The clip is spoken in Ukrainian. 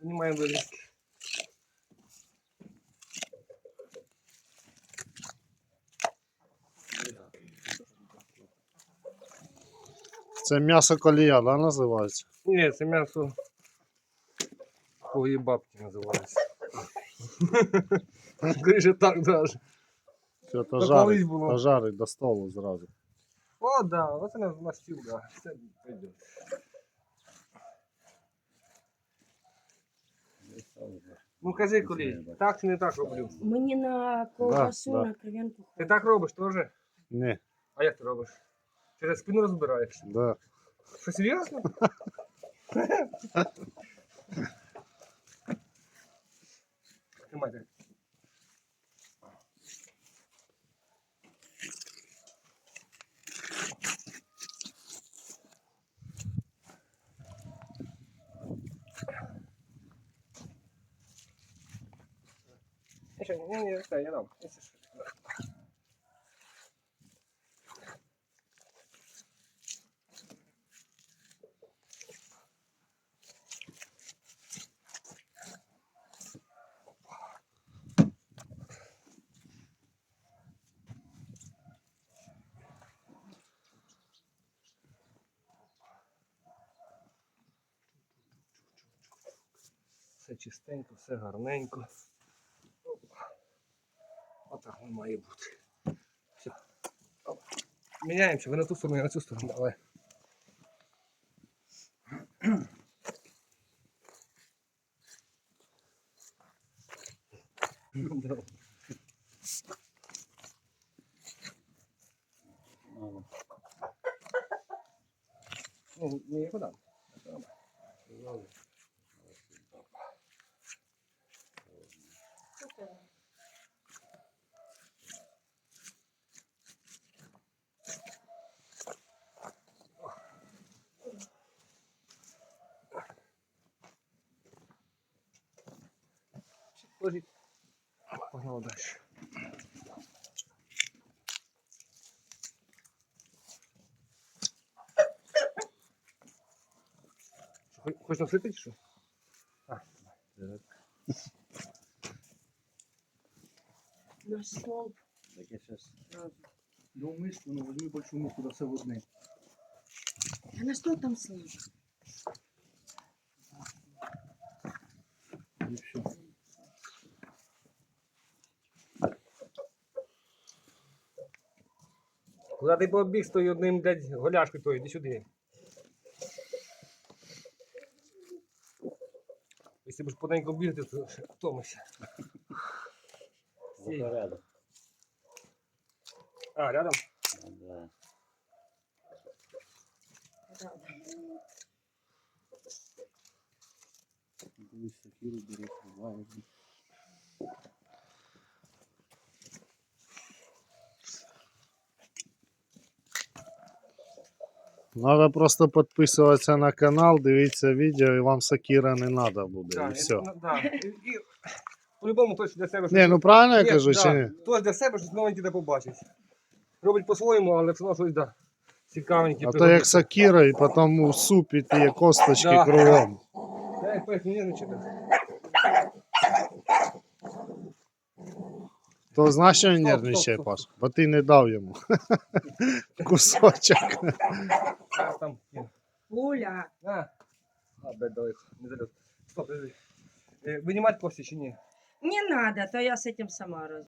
Внимаем вырезки. Це м'ясо колія, да, називається? Ні, це м'ясо твої бабки називається. Скоріше так даже. Все, то То колись жарить, було. то жарить до столу зразу. О, да, оце на, на стіл, да. Це пойде. Ну кажи, коли, так чи не так роблю? Мені на ковбасу, да. на кров'янку. Ти так робиш теж? Ні, А як ти робиш? Через спину розбираєш. да. Що серйозно? Еще, не, не, не, я дам. Все чистенько, все гарненько. Отак воно має бути. Все. Міняємося, ви на ту сторону, я на цю сторону. Давай. Давай. Ну, не я подам. Ложіть. Погнали далі. Хо- Хочеш насити чи що? А, так. На стол. Так я сейчас. Ну, миску, ну возьми большую миску, да все в одне. Я на стол там сложу. І все. Куди ти побіг з тою одним блядь, голяшкою тою, іди сюди. Якщо будеш потенько бігти, то втомишся. Стій. рядом. А, рядом? Да. Дивись, береш, рубаєш. Надо просто підписуватися на канал, дивіться відео і вам сакіра не треба буде. Да, і все. ну, да. І, і, по-любому хтось для себе Ні, ну правильно я Ні, кажу, да, чи ні? Хтось для себе щось новеньке де побачить. Робить по-своєму, але все одно щось да, цікавеньке. А то як сакіра, і потім у супі ті косточки Да. кругом. Я їх поясню, не читав. То знаєш, що він нервничає, Паш? Бо ти не дав йому кусочок. Зараз там. Оля. А, а не залез. Стоп, подожди. Е, Винімати кості чи ні? Не надо, то я с этим сама раз.